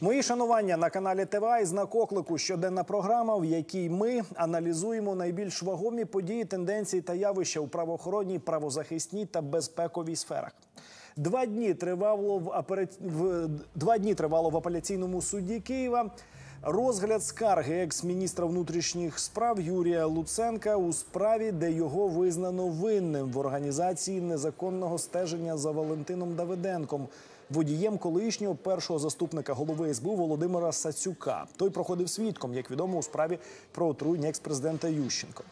Мої шанування на каналі ТВА і знак оклику щоденна програма, в якій ми аналізуємо найбільш вагомі події, тенденції та явища у правоохоронній, правозахисній та безпековій сферах. Два дні тривало в, апера... в... два дні тривало в апеляційному суді Києва. Розгляд скарги екс-міністра внутрішніх справ Юрія Луценка у справі, де його визнано винним в організації незаконного стеження за Валентином Давиденком, водієм колишнього першого заступника голови СБУ Володимира Сацюка. Той проходив свідком, як відомо, у справі про отруєння екс-президента Ющенко.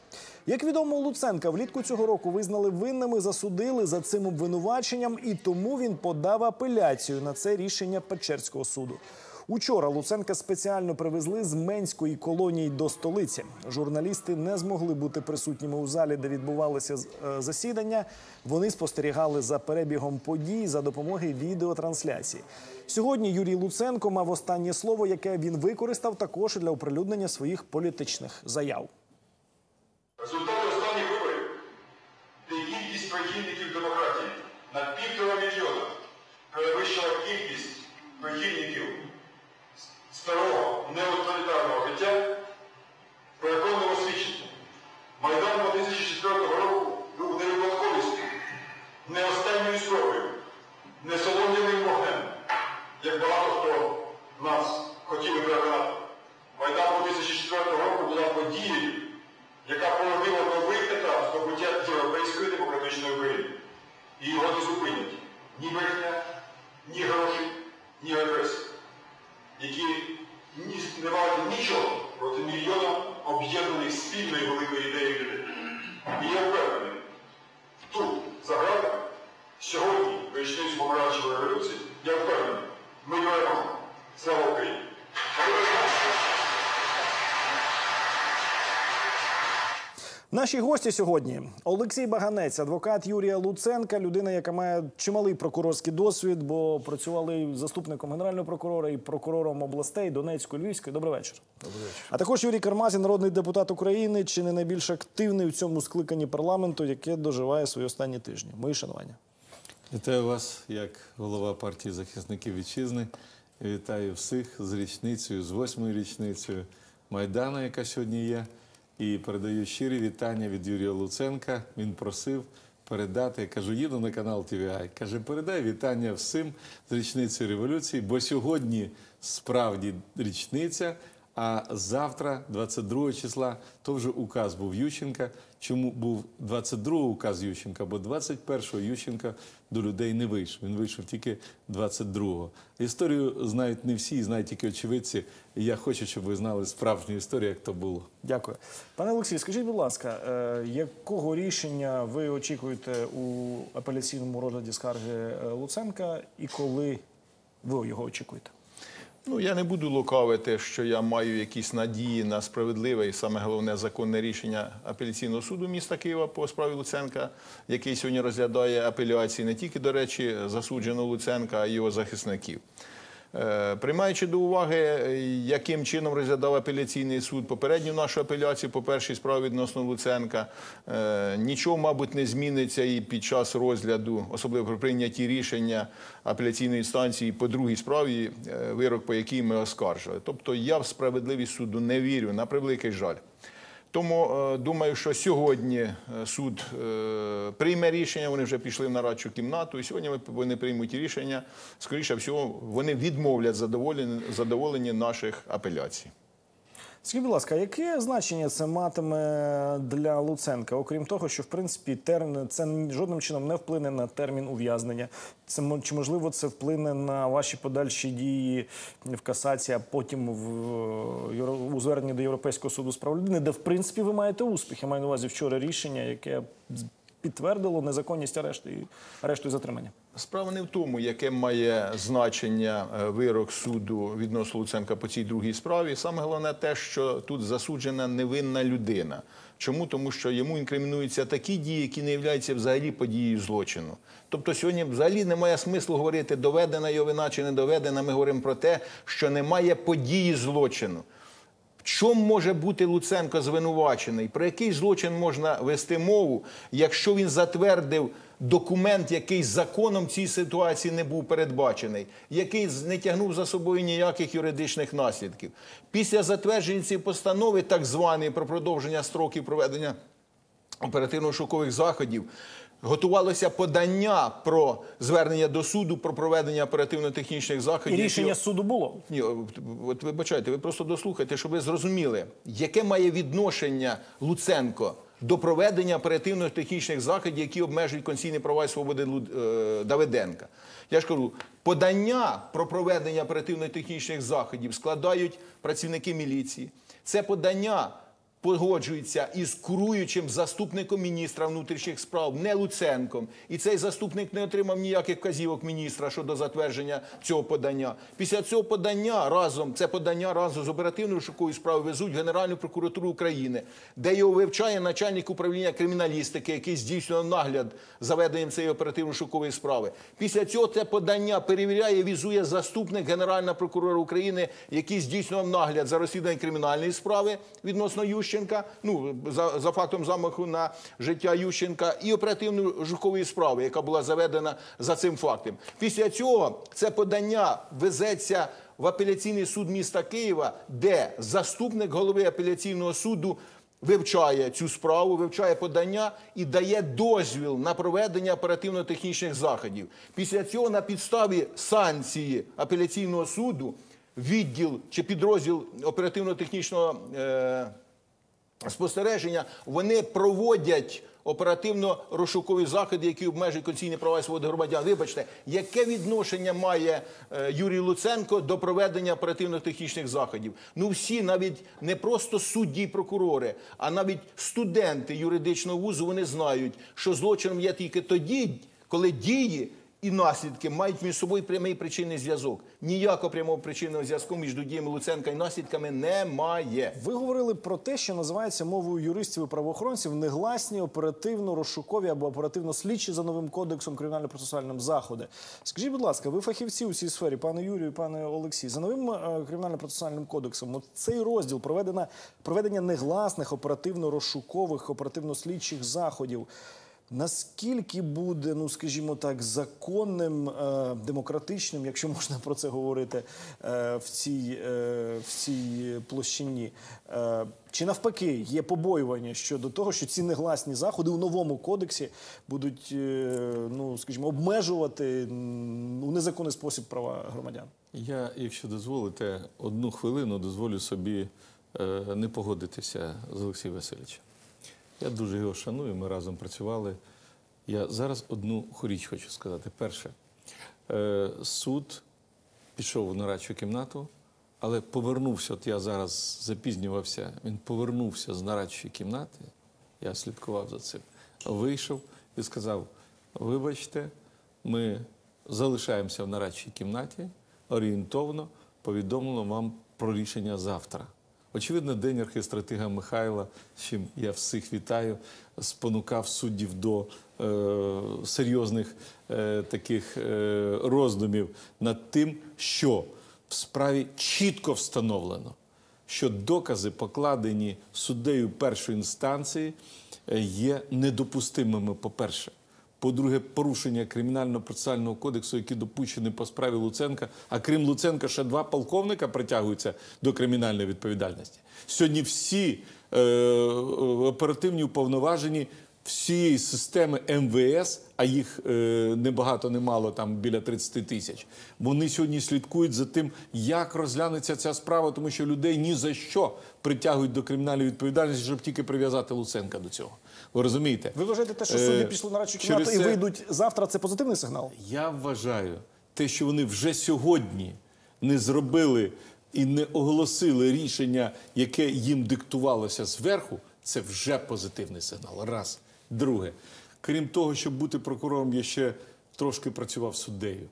Як відомо, Луценка влітку цього року визнали винними, засудили за цим обвинуваченням, і тому він подав апеляцію на це рішення Печерського суду. Учора Луценка спеціально привезли з Менської колонії до столиці. Журналісти не змогли бути присутніми у залі, де відбувалося е, засідання. Вони спостерігали за перебігом подій за допомогою відеотрансляції. Сьогодні Юрій Луценко мав останнє слово, яке він використав також для оприлюднення своїх політичних заяв. Результати останніх виборів, де кількість прихильників демократії на півтора мільйона перевищила кількість прихильників старого неототалітарного життя, переконливо освічення. Майдан 2004 року був не випадковістю, не останньою спробою, не солом'яним вогнем, як багато хто нас хотіли переконати. Майдан 2004 року була подією, яка породила новий етап здобуття європейської демократичної України. І його не зупинять ні брехня, ні гроші, ні репресії, які ні, не варті нічого проти мільйона об'єднаних спільною великою ідеєю людей. І я впевнений, тут, за гратами, сьогодні, в річницю помаранчевої революції, я впевнений, ми переможемо. Слава Україні! Наші гості сьогодні Олексій Баганець, адвокат Юрія Луценка, людина, яка має чималий прокурорський досвід, бо працювали заступником генерального прокурора і прокурором областей Донецької, Львівської. Добрий вечір. Добрий вечір. А також Юрій Кармазін, народний депутат України, чи не найбільш активний в цьому скликанні парламенту, яке доживає свої останні тижні. Мої шанування. Вітаю вас як голова партії захисників вітчизни. Вітаю всіх з річницею, з восьмою річницею Майдану, яка сьогодні є. І передаю щирі вітання від Юрія Луценка. Він просив передати. Я кажу, їду на канал ТВА. Каже, передай вітання всім з річницею революції, бо сьогодні справді річниця. А завтра, 22 числа, то вже указ був Ющенка. Чому був 22 указ Ющенка? Бо 21-го Ющенка до людей не вийшов. Він вийшов тільки 22-го. Історію знають не всі, знають тільки очевидці. Я хочу, щоб ви знали справжню історію, як то було. Дякую. Пане Олексій, скажіть, будь ласка, е, якого рішення ви очікуєте у апеляційному розгляді скарги е, Луценка і коли ви його очікуєте? Ну, я не буду лукавити, що я маю якісь надії на справедливе і саме головне законне рішення апеляційного суду міста Києва по справі Луценка, який сьогодні розглядає апеляції не тільки, до речі, засудженого Луценка, а й його захисників. Е, Приймаючи до уваги, яким чином розглядав апеляційний суд попередню нашу апеляцію по першій справі відносно Луценка, е, нічого, мабуть, не зміниться і під час розгляду, особливо при прийнятті рішення апеляційної інстанції по другій справі, е, вирок по якій ми оскаржили. Тобто я в справедливість суду не вірю, на превеликий жаль. Тому е, думаю, що сьогодні е, суд е, прийме рішення. Вони вже пішли в нарадчу кімнату, і сьогодні вони приймуть рішення. Скоріше всього, вони відмовлять задоволення наших апеляцій. Скажіть, будь ласка, яке значення це матиме для Луценка? Окрім того, що в принципі термін це жодним чином не вплине на термін ув'язнення. Це чи можливо це вплине на ваші подальші дії в касації, а потім в у зверненні до Європейського суду з прав людини, де в принципі ви маєте успіх. Я маю на увазі вчора рішення, яке підтвердило незаконність арешту і арешту і затримання. Справа не в тому, яке має значення е, вирок суду відносно Луценка по цій другій справі. Саме головне те, що тут засуджена невинна людина. Чому? Тому що йому інкримінуються такі дії, які не являються взагалі подією злочину. Тобто сьогодні взагалі немає смислу говорити, доведена його вина чи не доведена. Ми говоримо про те, що немає події злочину. Чому може бути Луценко звинувачений? Про який злочин можна вести мову, якщо він затвердив документ, який законом цій ситуації не був передбачений, який не тягнув за собою ніяких юридичних наслідків. Після затвердження цієї постанови, так званої про продовження строків проведення оперативно-шокових заходів. Готувалося подання про звернення до суду про проведення оперативно-технічних І заходів. рішення які- суду було. ні, от вибачайте, ви просто дослухайте, щоб ви зрозуміли, яке має відношення Луценко до проведення оперативно-технічних заходів, які обмежують конституційні права і свободи е, Давиденка. Я ж кажу, подання про проведення оперативно-технічних заходів складають працівники міліції. Це подання погоджується із куруючим заступником міністра внутрішніх справ, не Луценком. І цей заступник не отримав ніяких вказівок міністра щодо затвердження цього подання. Після цього подання разом це подання разом з оперативною шуковою справою везуть в Генеральну прокуратуру України, де його вивчає начальник управління криміналістики, який здійснював нагляд за веденням цієї оперативно-шукової справи. Після цього це подання перевіряє, візує заступник Генерального прокурора України, який здійснював нагляд за розслідуванням кримінальної справи відносно Ющенка, ну за, за фактом замаху на життя Ющенка, і оперативної жукової справи, яка була заведена за цим фактом. Після цього це подання везеться в апеляційний суд міста Києва, де заступник голови апеляційного суду вивчає цю справу, вивчає подання і дає дозвіл на проведення оперативно-технічних заходів. Після цього на підставі санкції апеляційного суду відділ чи підрозділ оперативно-технічного е, спостереження вони проводять оперативно-розшукові заходи, які обмежують конституційні права і свободи громадян. Вибачте, яке відношення має е, Юрій Луценко до проведення оперативно-технічних заходів? Ну всі, навіть не просто судді прокурори, а навіть студенти юридичного вузу, вони знають, що злочином є тільки тоді, коли дії. І наслідки мають між собою прямий причинний зв'язок. Ніякого прямого причинного зв'язку між діями Луценка і наслідками немає. Ви говорили про те, що називається мовою юристів і правоохоронців негласні оперативно-розшукові або оперативно-слідчі за новим кодексом кримінально-процесуальним заходи. Скажіть, будь ласка, ви фахівці у цій сфері, пане Юрію, пане Олексій, за новим е, кримінально-процесуальним кодексом, цей розділ проведення, проведення негласних оперативно-розшукових, оперативно-слідчих заходів. Наскільки буде, ну скажімо так, законним, е, демократичним, якщо можна про це говорити, е, в цій, е, в цій площині? Е, чи навпаки є побоювання щодо того, що ці негласні заходи у новому кодексі будуть, е, ну скажімо, обмежувати у незаконний спосіб права громадян? Я, якщо дозволите, одну хвилину дозволю собі е, не погодитися з Олексієм Васильовичем. Я дуже його шаную, ми разом працювали. Я зараз одну річ хочу сказати. Перше, е, суд пішов в нарадчу кімнату, але повернувся. От я зараз запізнювався. Він повернувся з нарадчої кімнати. Я слідкував за цим. Вийшов і сказав: вибачте, ми залишаємося в нарадчій кімнаті, орієнтовно повідомимо вам про рішення завтра. Очевидно, день архістратига Михайла, з чим я всіх вітаю, спонукав суддів до е, серйозних е, таких е, роздумів над тим, що в справі чітко встановлено, що докази, покладені суддею першої інстанції, е, є недопустимими, по-перше. По-друге, порушення кримінально-процесуального кодексу, які допущені по справі Луценка. А крім Луценка, ще два полковника притягуються до кримінальної відповідальності. Сьогодні всі е, оперативні уповноважені всієї системи МВС, а їх е, небагато немало, там біля 30 тисяч. Вони сьогодні слідкують за тим, як розглянеться ця справа, тому що людей ні за що притягують до кримінальної відповідальності, щоб тільки прив'язати Луценка до цього. Ви розумієте? Ви вважаєте те, що Е, судді пішли на радчу кімнату і це- вийдуть завтра? Це позитивний сигнал? Я вважаю, те, що вони вже сьогодні не зробили і не оголосили рішення, яке їм диктувалося зверху, це вже позитивний сигнал. Раз. Друге, крім того, щоб бути прокурором, я ще трошки працював суддею.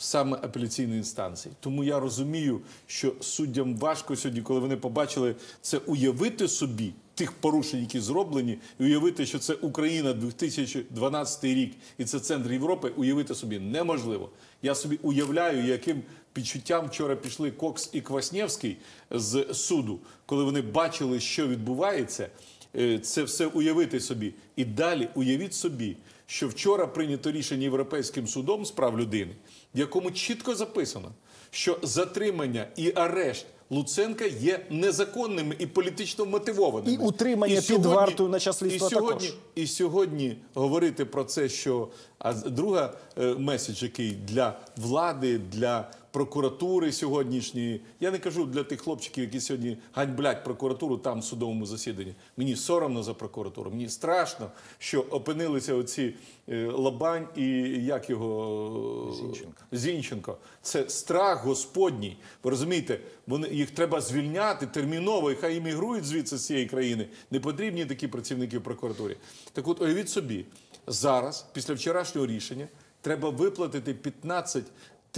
Саме апеляційної інстанції. Тому я розумію, що суддям важко сьогодні, коли вони побачили це, уявити собі тих порушень, які зроблені, і уявити, що це Україна 2012 рік і це центр Європи, уявити собі неможливо. Я собі уявляю, яким підчуттям вчора пішли Кокс і Кваснєвський з суду, коли вони бачили, що відбувається. Е, це все уявити собі. І далі уявіть собі, що вчора прийнято рішення Європейським судом з прав людини, в якому чітко записано, що затримання і арешт Луценка є незаконними і політично мотивованими. І утримання під вартою на час слідства і сьогодні, також. і сьогодні говорити про це, що а друга е, меседж, який для влади, для прокуратури сьогоднішньої. Я не кажу для тих хлопчиків, які сьогодні ганьблять прокуратуру там в судовому засіданні. Мені соромно за прокуратуру. Мені страшно, що опинилися оці е, Лабань і як його Зінченко. Зінченко. Це страх Господній. Ви розумієте, вони їх треба звільняти терміново, і хай іммігрують звідси з цієї країни. Не потрібні такі працівники в прокуратурі. Так от уявіть собі, зараз, після вчорашнього рішення, треба виплатити 15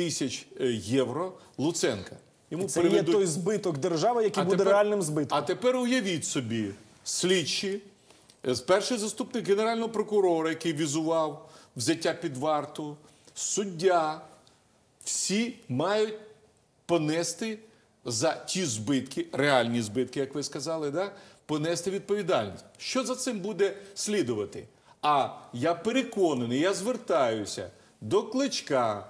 тисяч е, євро Луценка. Йому Це є той збиток держави, який буде реальним збитком. а тепер уявіть собі, слідчі, е, перший заступник генерального прокурора, який візував взяття під варту, суддя, всі мають понести за ті збитки, реальні збитки, як ви сказали, да? понести відповідальність. Що за цим буде слідувати? А я переконаний, я звертаюся до Кличка,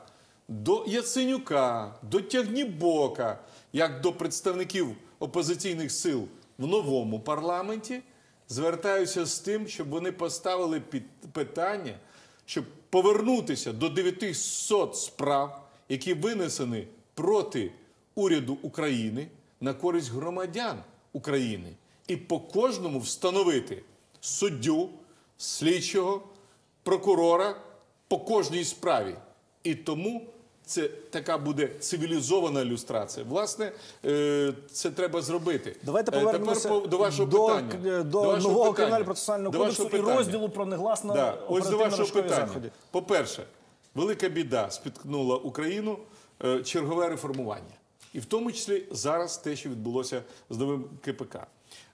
до Яценюка, до Тягнібока, як до представників опозиційних сил в новому парламенті, звертаюся з тим, щоб вони поставили під питання, щоб повернутися до 900 справ, які винесені проти уряду України на користь громадян України, і по кожному встановити суддю, слідчого, прокурора по кожній справі. І тому це така буде цивілізована ілюстрація. Власне, е, це треба зробити. Давайте Е, повернемося Тепер до вашого до, питання. к- до, вашого нового питання. кримінально процесуального кодексу і розділу про негласно Да. Ось до вашого питання. заходи. По-перше, велика біда спіткнула Україну е, чергове реформування. І в тому числі зараз те, що відбулося з новим КПК.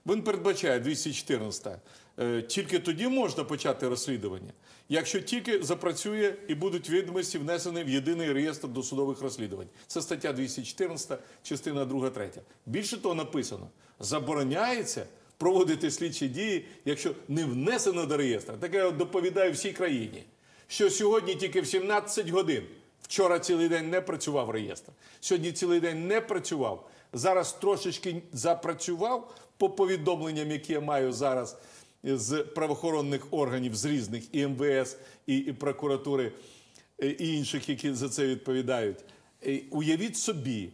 Він передбачає 214. Е, Тільки тоді можна почати розслідування, якщо тільки запрацює і будуть відомості внесені в єдиний реєстр досудових розслідувань. Це стаття 214, частина 2, 3. Більше того написано: забороняється проводити слідчі дії, якщо не внесено до реєстру. Таке я доповідаю всій країні, що сьогодні тільки в 17 годин. Вчора цілий день не працював реєстр. Сьогодні цілий день не працював. Зараз трошечки запрацював по повідомленням, які я маю зараз з правоохоронних органів, з різних і МВС, і, і прокуратури, і інших, які за це відповідають. Уявіть собі,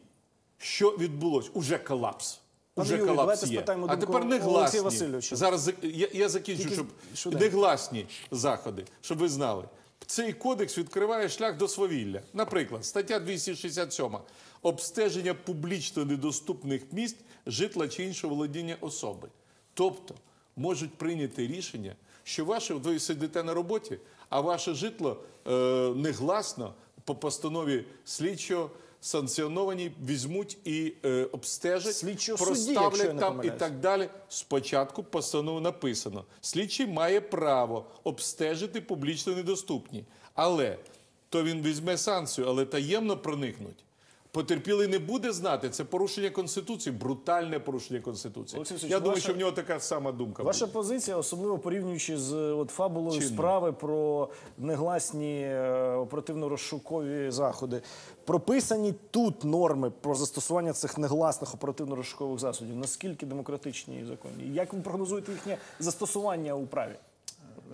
що відбулось. Уже колапс. Уже Юрію, колапс є. А тепер негласні. Зараз я, я закінчу, Тільки щоб швиденько. негласні заходи, щоб ви знали. Цей кодекс відкриває шлях до свавілля. Наприклад, стаття 267. Обстеження публічно недоступних місць, житла чи іншого володіння особи. Тобто можуть прийняти рішення, що ваше ви сидите на роботі, а ваше житло е, негласно по постанові слідчого санкціоновані візьмуть і е, обстежать, Слідчого судді, якщо я проставлять не там і помиляюсь. так далі. Спочатку постанову написано: слідчий має право обстежити публічно недоступні, але то він візьме санкцію, але таємно проникнуть. Потерпілий не буде знати, це порушення конституції, брутальне порушення конституції. Олексій Я думаю, ваша- що в нього така сама думка. Ваша буде. позиція, особливо порівнюючи з от фабулою Чинно. справи про негласні е, оперативно-розшукові заходи. Прописані тут норми про застосування цих негласних оперативно-розшукових засобів. Наскільки демократичні і законні? Як ви прогнозуєте їхнє застосування у праві?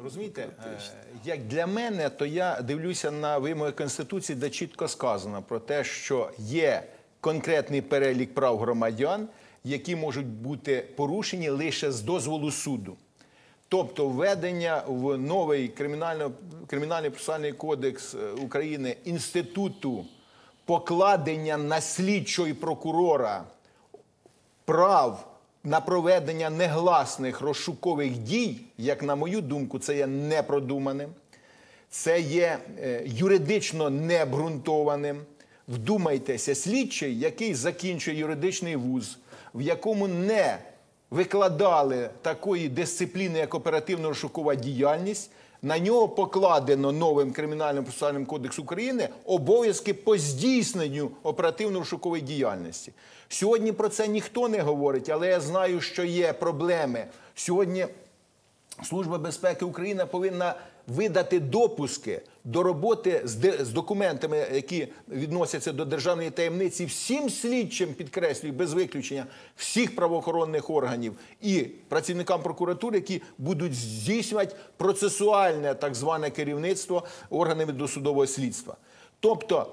Розумієте, е, як для мене, то я дивлюся на вимоги Конституції, де чітко сказано про те, що є конкретний перелік прав громадян, які можуть бути порушені лише з дозволу суду. Тобто введення в новий кримінально, кримінальний процесуальний кодекс е, України інституту покладення на слідчого і прокурора прав на проведення негласних розшукових дій, як на мою думку, це є непродуманим, це є е, юридично необґрунтованим. Вдумайтеся, слідчий, який закінчує юридичний вуз, в якому не викладали такої дисципліни, як оперативно-розшукова діяльність, На нього покладено новим кримінальним процесуальним кодексом України обов'язки по здійсненню оперативно-шукової діяльності. Сьогодні про це ніхто не говорить, але я знаю, що є проблеми. Сьогодні Служба безпеки України повинна видати допуски до роботи з, де- з документами, які відносяться до державної таємниці, всім слідчим підкреслюю, без виключення всіх правоохоронних органів і працівникам прокуратури, які будуть здійснювати процесуальне так зване керівництво органами досудового слідства. Тобто,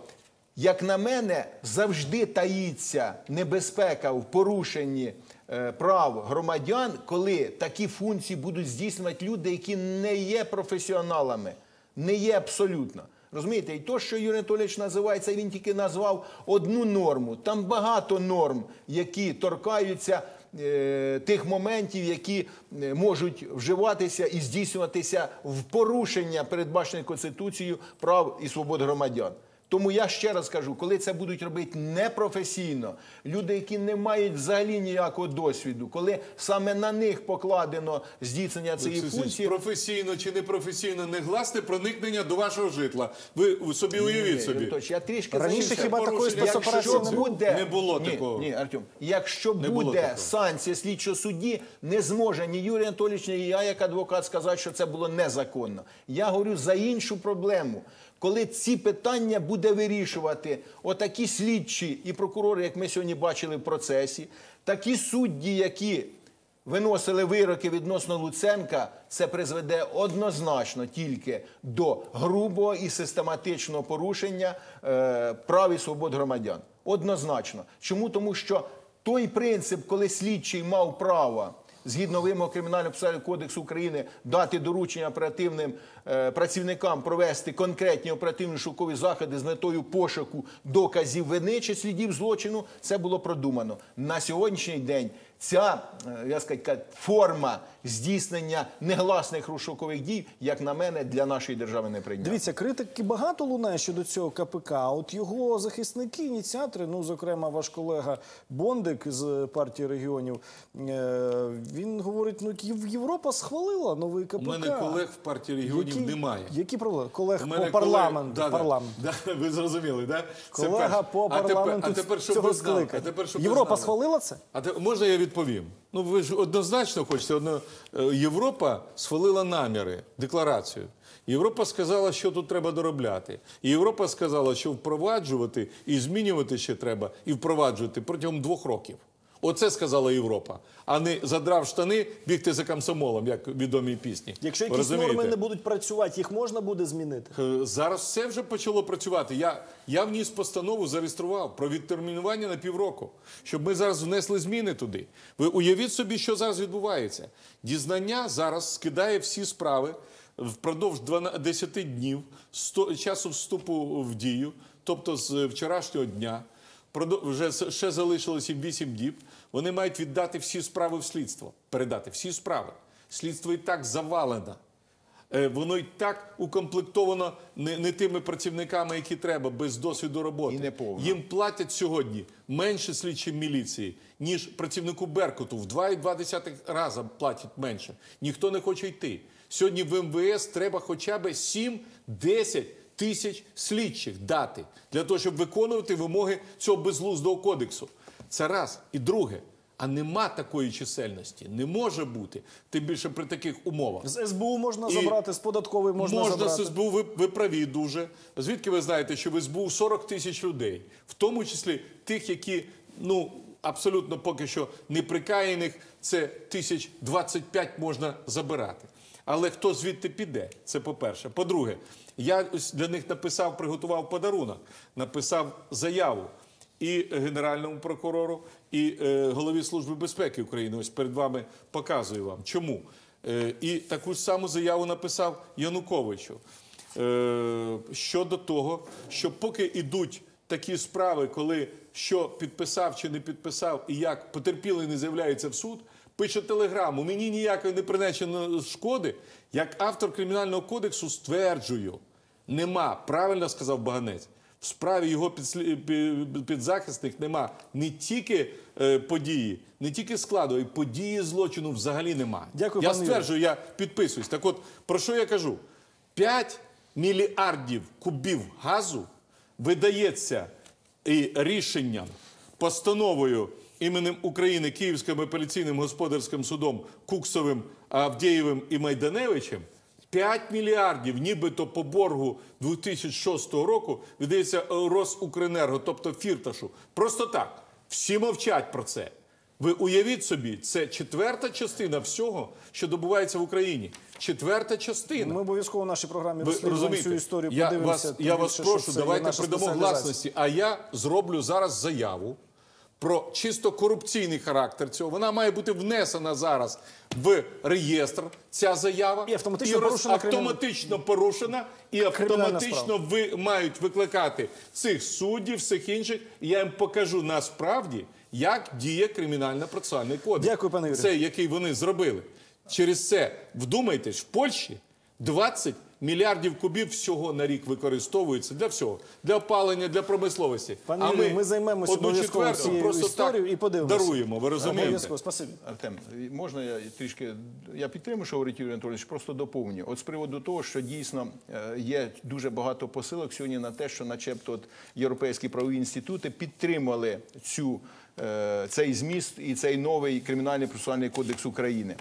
як на мене, завжди таїться небезпека в порушенні е, прав громадян, коли такі функції будуть здійснювати люди, які не є професіоналами, не є абсолютно. Розумієте, і то, що Юрій Анатолійович називається, він тільки назвав одну норму. Там багато норм, які торкаються е, тих моментів, які е, можуть вживатися і здійснюватися в порушення передбачених Конституцією прав і свобод громадян. Тому я ще раз кажу, коли це будуть робити непрофесійно, люди, які не мають взагалі ніякого досвіду, коли саме на них покладено здійснення цієї Олексій функції, професійно чи непрофесійно негласне проникнення до вашого житла. Ви собі уявіть собі. Я трішки Раніше хіба такої спецоперації якщо не було? буде Не було ні, такого. Ні, Артем, якщо Не буде санкція слідчого судді, не зможе ні Юрій Анатолійович, ні я, як адвокат, сказати, що це було незаконно. Я говорю за іншу проблему. Коли ці питання буде вирішувати отакі слідчі і прокурори, як ми сьогодні бачили в процесі, такі судді, які виносили вироки відносно Луценка, це призведе однозначно тільки до грубого і систематичного порушення е, прав і свобод громадян. Однозначно. Чому? Тому що той принцип, коли слідчий мав право. Згідно вимог кримінального процесуального кодексу України дати доручення оперативним працівникам провести конкретні оперативні шукові заходи з метою пошуку доказів вини чи слідів злочину, це було продумано. На сьогоднішній день ця е, я сказати, форма здійснення негласних розшукових дій, як на мене, для нашої держави не прийнятна. Дивіться, критики багато лунає щодо цього КПК. От його захисники, ініціатори, ну зокрема, ваш колега Бондик з партії регіонів, е, він говорить: ну Європа схвалила новий КПК. У мене колег в партії регіонів Які- немає. Які проблеми? Колег по парламенту. колег- да, парламент. Да, да, ви зрозуміли, да? Це Колега перше. по парламенту а тепер, цього ви знали, а тепер, щоб ви Європа знали. схвалила це? А те, можна я відповім? Ну ви ж однозначно хочете. Одно, е, Європа схвалила наміри, декларацію. Європа сказала, що тут треба доробляти. І Європа сказала, що впроваджувати і змінювати ще треба, і впроваджувати протягом двох років. Оце сказала Європа, а не задрав штани, бігти за комсомолом, як в відомій пісні. Якщо якісь Розумієте? норми не будуть працювати, їх можна буде змінити? Е, Зараз все вже почало працювати. Я, я вніс постанову, зареєстрував про відтермінування на півроку, щоб ми зараз внесли зміни туди. Ви уявіть собі, що зараз відбувається. Дізнання зараз скидає всі справи впродовж 12 10 днів з то- часу вступу в дію, тобто з вчорашнього дня. Вже ще залишилось їм 8 діб. Вони мають віддати всі справи в слідство, передати всі справи. Слідство і так завалено. Е, Воно і так укомплектовано не, не тими працівниками, які треба, без досвіду роботи. І неповно. Їм платять сьогодні менше слідчим міліції, ніж працівнику Беркуту. В 2,2 рази платять менше. Ніхто не хоче йти. Сьогодні в МВС треба хоча б 7-10 тисяч слідчих дати для того, щоб виконувати вимоги цього безглуздого кодексу. Це раз. І друге. А нема такої чисельності, не може бути, тим більше при таких умовах. З СБУ можна І забрати, з податкової можна, Можна забрати. з СБУ, ви, ви праві дуже. Звідки ви знаєте, що в СБУ 40 тисяч людей, в тому числі тих, які ну абсолютно поки що неприкаяних, це тисяч 25 можна забирати. Але хто звідти піде? Це по-перше. По-друге, я для них написав, приготував подарунок, написав заяву і генеральному прокурору, і е, голові служби безпеки України. Ось перед вами показую вам. Чому? Е, і таку ж саму заяву написав Януковичу е, щодо того, що поки йдуть такі справи, коли що підписав чи не підписав, і як потерпілий не з'являється в суд, пише телеграму. Мені ніякої не принесено шкоди. Як автор кримінального кодексу стверджую, нема. Правильно сказав Баганець. В справі його підзахисних нема не тільки е, події, не тільки складу, а й події злочину взагалі нема. Дякую, я стверджую, я підписуюсь. Так от про що я кажу? 5 мільярдів кубів газу видається і рішенням, постановою іменем України Київським апеляційним господарським судом Куксовим, Авдєєвим і Майданевичем. 5 мільярдів, нібито по боргу 2006 року, видається е, Росукренерго, тобто Фірташу. Просто так. Всі мовчать про це. Ви уявіть собі, це четверта частина всього, що добувається в Україні. Четверта частина. Ми обов'язково в нашій програмі Ви розслідуємо цю історію. я подивимося, вас, я вас більше, прошу, давайте придамо гласності. А я зроблю зараз заяву про чисто корупційний характер цього. Вона має бути внесена зараз в реєстр. Ця заява І автоматично роз- порушена автоматично порушена, і автоматично ви мають викликати цих суддів, всіх інших. І я їм покажу насправді, як діє кримінально-процесуальний кодекс. Дякую, пане Юрію. Це який вони зробили. Через це вдумайтесь, в Польщі 20 мільярдів кубів всього на рік використовується для всього, для опалення, для промисловості. Пане а Юрію, ми ми займемося одну четверту цією просто історією так і подивимося. даруємо. Ви розумієте? Обов'язково, спасибі. Артем, можна я трішки я підтримую, що говорить Юрій Анатолійович, просто доповню. От з приводу того, що дійсно е, є дуже багато посилок сьогодні на те, що, начебто, от європейські правові інститути підтримали цю е, цей зміст і цей новий кримінальний процесуальний кодекс України.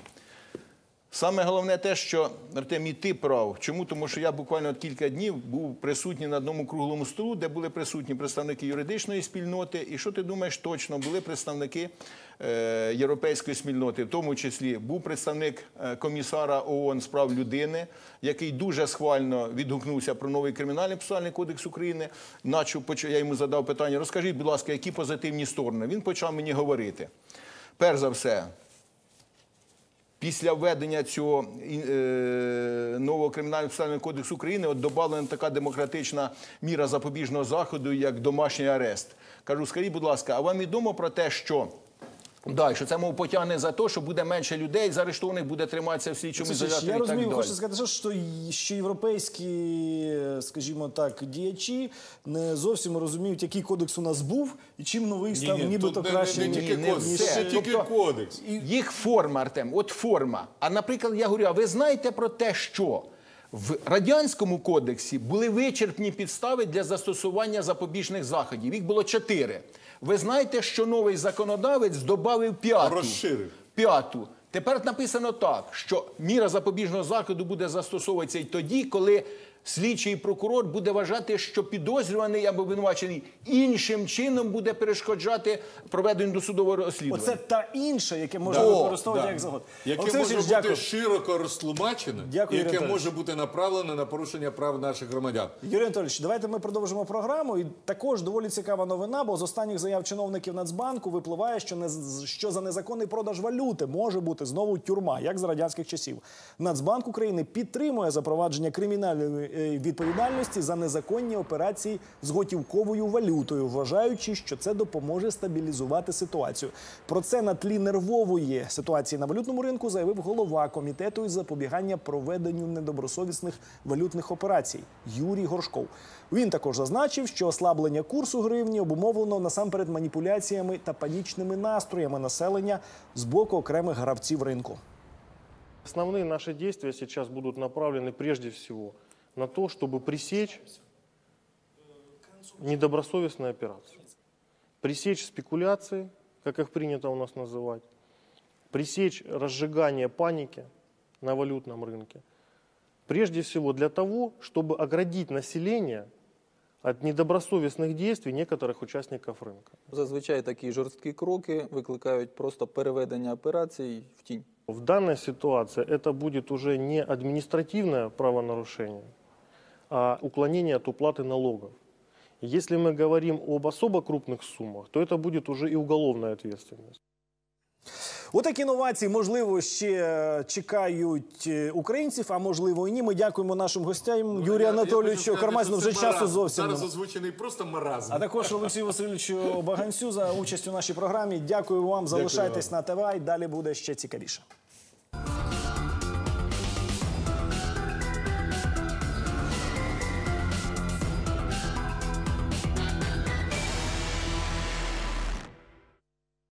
Саме головне те, що Артем, і ти прав. Чому? Тому що я буквально от кілька днів був присутній на одному круглому столу, де були присутні представники юридичної спільноти. І що ти думаєш, точно були представники е, європейської спільноти, в тому числі був представник е, комісара ООН з прав людини, який дуже схвально відгукнувся про новий кримінальний процесуальний кодекс України. Наче я йому задав питання: розкажіть, будь ласка, які позитивні сторони? Він почав мені говорити. Перш за все, Після введення цього е, нового кримінального соціального кодексу України от додана така демократична міра запобіжного заходу, як домашній арест. Кажу, скажіть, будь ласка, а вам відомо про те, що Да, що це мов потягне за те, що буде менше людей, заарештованих буде триматися в слідчому ізоляторі я і так розумію, хочу сказати, що, що, європейські, скажімо так, діячі не зовсім розуміють, який кодекс у нас був і чим новий став нібито не- краще. не, ніж- тільки не кодекс, це тільки Тобто- кодекс. Їх форма, Артем, от форма. А наприклад, я говорю, а ви знаєте про те, що в радянському кодексі були вичерпні підстави для застосування запобіжних заходів. Їх було чотири. Ви знаєте, що новий законодавець додав п'яту. Розширив. П'яту. Тепер написано так, що міра запобіжного заходу буде застосовуватися і тоді, коли слідчий і прокурор буде вважати, що підозрюваний або обвинувачений іншим чином буде перешкоджати проведенню досудового розслідування. Оце та інша, яке можна Да. використовувати Да. як завгодно. Яке Олексій може бути дякую. широко розтлумачене, Дякую, яке може бути направлене на порушення прав наших громадян. Юрій Анатолійович, давайте ми продовжимо програму. І також доволі цікава новина, бо з останніх заяв чиновників Нацбанку випливає, що не що за незаконний продаж валюти може бути знову тюрма, як за радянських часів. Нацбанк України підтримує запровадження кримінальної відповідальності за незаконні операції з готівковою валютою, вважаючи, що це допоможе стабілізувати ситуацію. Про це на тлі нервової ситуації на валютному ринку заявив голова комітету із запобігання проведенню недобросовісних валютних операцій Юрій Горшков. Він також зазначив, що ослаблення курсу гривні обумовлено насамперед маніпуляціями та панічними настроями населення з боку окремих гравців ринку. Основные наши действия сейчас будут направлены прежде всего на то, чтобы пресечь недобросовестные операции, пресечь спекуляции, как их принято у нас называть, пресечь разжигание паники на валютном рынке. Прежде всего для того, чтобы оградить население от недобросовестных действий некоторых участников рынка. Зазвичай такі жорсткі кроки викликають просто переведення операцій в тінь. В данной ситуации это будет уже не административное правонарушение, а уклонение от уплаты налогов. Если мы говорим об особо крупных суммах, то это будет уже и уголовная ответственность. Отакі новації, можливо, ще е, чекають е, українців, а можливо і ні. Ми дякуємо нашим гостям Юрію Анатолійовичу Кармазіну. Вже часу зовсім. Зараз нема. озвучений просто маразм. А також Олексію Васильовичу Баганцю за участь у нашій програмі. Дякую вам. Залишайтесь на ТВ. і Далі буде ще цікавіше.